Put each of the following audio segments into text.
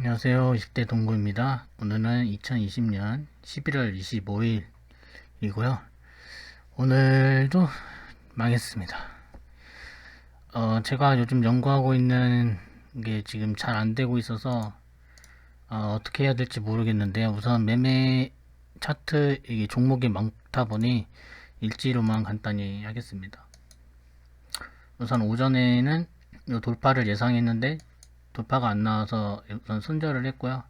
안녕하세요. 20대 동구입니다. 오늘은 2020년 11월 25일 이고요. 오늘도 망했습니다. 어, 제가 요즘 연구하고 있는 게 지금 잘 안 되고 있어서 어, 떻게 해야 될지 모르겠는데요. 우선 매매 차트 이게 종목이 많다 보니 일지로만 간단히 하겠습니다. 우선 오전에는 요 돌파를 예상했는데 돌파가 안 나와서 우선 손절을 했고요.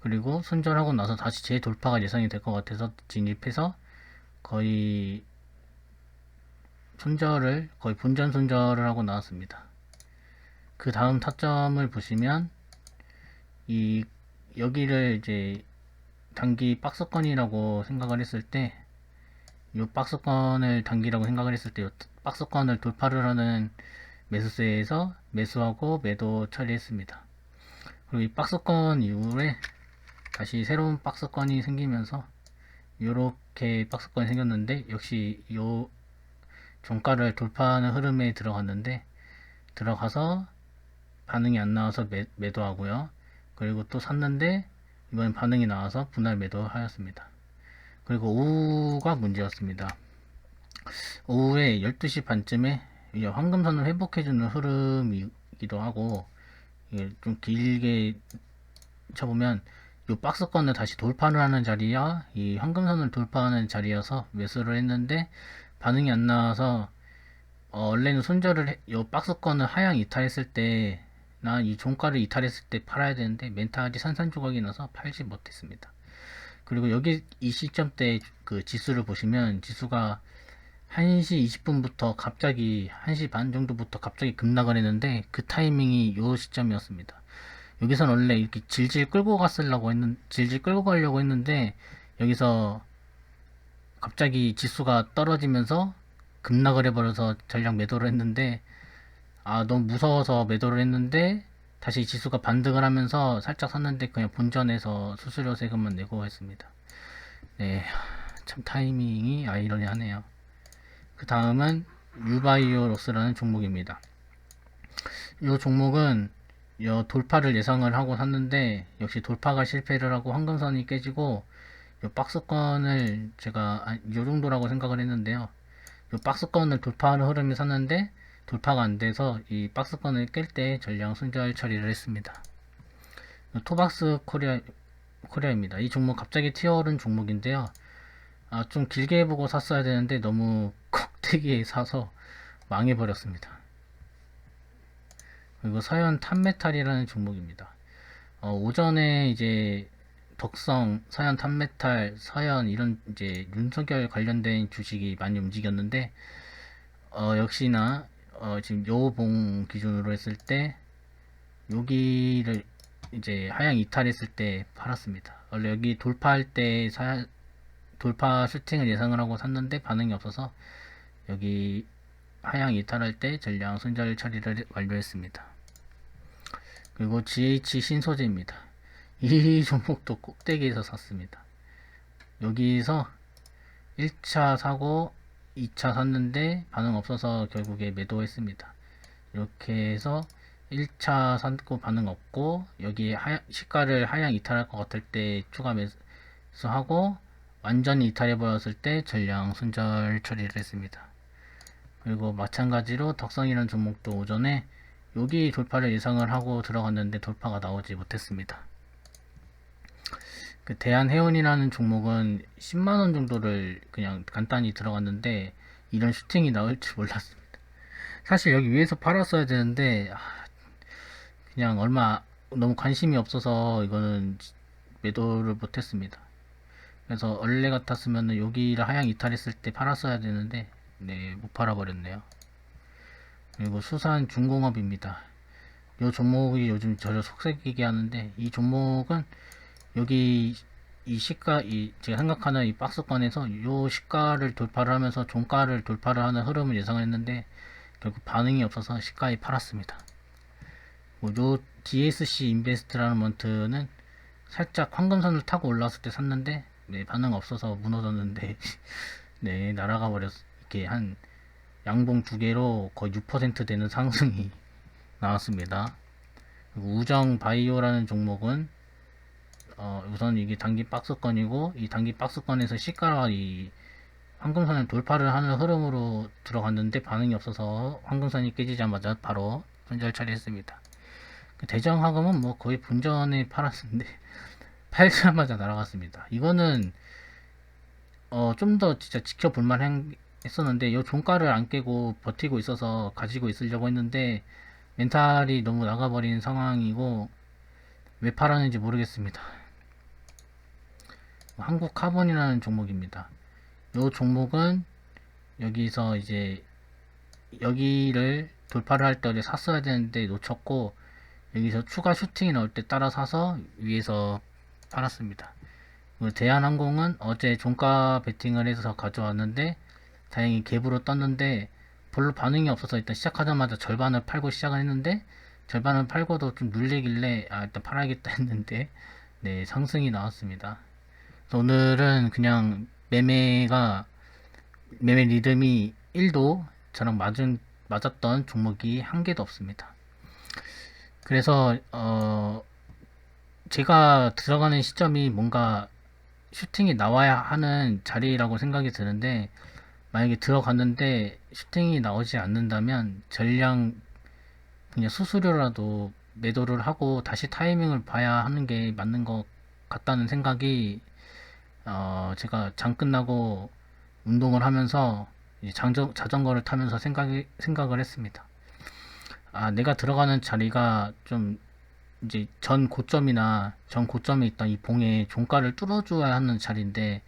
그리고 손절하고 나서 다시 재돌파가 예상이 될 것 같아서 진입해서 거의 손절을 거의 본전 손절을 하고 나왔습니다. 그 다음 타점을 보시면 이 여기를 이제 단기 박스권이라고 생각을 했을 때 이 박스권을 단기라고 생각을 했을 때 이 박스권을 돌파를 하는 매수세에서 매수하고 매도 처리했습니다. 그리고 이 박스권 이후에 다시 새로운 박스권이 생기면서 이렇게 박스권이 생겼는데 역시 요 종가를 돌파하는 흐름에 들어갔는데 들어가서 반응이 안 나와서 매, 매도하고요. 그리고 또 샀는데 이번 반응이 나와서 분할 매도하였습니다. 그리고 오후가 문제였습니다. 오후에 12시 반쯤에 이제 황금선을 회복해주는 흐름이기도 하고 이게 좀 길게 쳐보면 이 박스권을 다시 돌파를 하는 자리야 이 황금선을 돌파하는 자리여서 매수를 했는데 반응이 안 나와서 어, 원래는 손절을 해, 이 박스권을 하향 이탈했을 때 나 이 종가를 이탈했을 때 팔아야 되는데 멘탈이 산산조각이 나서 팔지 못했습니다. 그리고 여기 이 시점 때 그 지수를 보시면 지수가 1시 20분부터 갑자기 1시 반 정도부터 갑자기 급락을 했는데 그 타이밍이 요 시점이었습니다. 여기선 원래 이렇게 질질 끌고 갔으려고 했는 질질 끌고 가려고 했는데 여기서 갑자기 지수가 떨어지면서 급락을 해버려서 전략 매도를 했는데 아 너무 무서워서 매도를 했는데 다시 지수가 반등을 하면서 살짝 샀는데 그냥 본전에서 수수료 세금만 내고 했습니다. 네, 참 타이밍이 아이러니하네요. 그 다음은 유바이오록스라는 종목입니다. 이 종목은 요 돌파를 예상을 하고 샀는데 역시 돌파가 실패를 하고 황금선이 깨지고 요 박스권을 제가 요 정도라고 생각을 했는데요. 요 박스권을 돌파하는 흐름이 샀는데 돌파가 안 돼서 이 박스권을 깰 때 전량 손절 처리를 했습니다. 토박스 코리아 코리아입니다. 이 종목 갑자기 튀어오른 종목인데요. 아, 좀 길게 보고 샀어야 되는데 너무 꼭대기에 사서 망해버렸습니다. 그리고 서현 탄메탈이라는 종목입니다. 어, 오전에 이제 덕성, 서현 탄메탈, 서현 이런 이제 윤석열 관련된 주식이 많이 움직였는데 어, 역시나 어, 지금 요봉 기준으로 했을 때 여기를 이제 하향 이탈했을 때 팔았습니다. 원래 여기 돌파할 때 사, 돌파 슈팅을 예상을 하고 샀는데 반응이 없어서 여기 하향 이탈할 때 전량 손절 처리를 완료했습니다. 그리고 GH 신소재입니다. 이 종목도 꼭대기에서 샀습니다. 여기서 1차 사고 2차 샀는데 반응 없어서 결국에 매도했습니다. 이렇게 해서 1차 샀고 반응 없고 여기 하향, 시가를 하향 이탈할 것 같을 때 추가 매수하고 완전히 이탈해 버렸을 때 전량 손절 처리를 했습니다. 그리고 마찬가지로 덕성이라는 종목도 오전에 여기 돌파를 예상을 하고 들어갔는데 돌파가 나오지 못했습니다. 그 대한해운이라는 종목은 10만원 정도를 그냥 간단히 들어갔는데 이런 슈팅이 나올 줄 몰랐습니다. 사실 여기 위에서 팔았어야 되는데 아, 그냥 얼마 너무 관심이 없어서 이거는 매도를 못했습니다. 그래서 원래 같았으면 여기를 하향 이탈했을 때 팔았어야 되는데 네, 못 팔아버렸네요. 그리고 수산 중공업입니다. 이 종목이 요즘 저를 속색이게 하는데 이 종목은 여기 이 시가 이 제가 생각하는 이 박스권에서 이 시가를 돌파를 하면서 종가를 돌파를 하는 흐름을 예상했는데 결국 반응이 없어서 시가에 팔았습니다. 뭐요 DSC 인베스트라는 먼트는 살짝 황금선을 타고 올라왔을 때 샀는데 네, 반응 없어서 무너졌는데 네 날아가 버렸 이렇게 한 양봉 두 개로 거의 6% 되는 상승이 나왔습니다. 우정 바이오라는 종목은 어, 우선 이게 단기 박스권이고 이 단기 박스권에서 시가가 이 황금선을 돌파를 하는 흐름으로 들어갔는데 반응이 없어서 황금선이 깨지자마자 바로 손절 처리했습니다. 그 대정화금은 뭐 거의 분전에 팔았는데 팔자마자 날아갔습니다. 이거는 어, 좀 더 진짜 지켜볼 만 했었는데 이 종가를 안 깨고 버티고 있어서 가지고 있으려고 했는데 멘탈이 너무 나가버린 상황이고 왜 팔았는지 모르겠습니다. 한국 카본이라는 종목입니다. 이 종목은 여기서 이제 여기를 돌파를 할 때 샀어야 되는데 놓쳤고 여기서 추가 슈팅이 나올 때 따라 사서 위에서 팔았습니다. 대한항공은 어제 종가 베팅을 해서 가져왔는데 다행히 갭으로 떴는데 별로 반응이 없어서 일단 시작하자마자 절반을 팔고 시작을 했는데 절반을 팔고도 좀 눌리길래 아 일단 팔아야겠다 했는데 네 상승이 나왔습니다. 그래서 오늘은 그냥 매매가 매매 리듬이 1도 저랑 맞은 맞았던 종목이 한 개도 없습니다. 그래서 어 제가 들어가는 시점이 뭔가 슈팅이 나와야 하는 자리라고 생각이 드는데 만약에 들어갔는데 슈팅이 나오지 않는다면 전량 그냥 수수료라도 매도를 하고 다시 타이밍을 봐야 하는 게 맞는 것 같다는 생각이 어 제가 장 끝나고 운동을 하면서 장저, 자전거를 타면서 생각이, 생각을 했습니다. 아, 내가 들어가는 자리가 좀 이제 전 고점이나 전 고점에 있던 이 봉에 종가를 뚫어줘야 하는 자리인데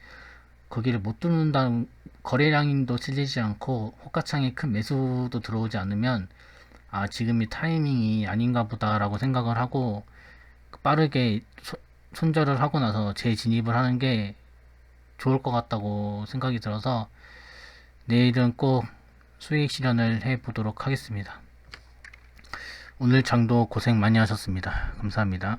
거기를 못 뚫는다는 거래량도 실리지 않고 호가창에 큰 매수도 들어오지 않으면 아 지금이 타이밍이 아닌가 보다라고 생각을 하고 빠르게 소- 손절을 하고 나서 재진입을 하는 게 좋을 것 같다고 생각이 들어서 내일은 꼭 수익 실현을 해 보도록 하겠습니다. 오늘 장도 고생 많이 하셨습니다. 감사합니다.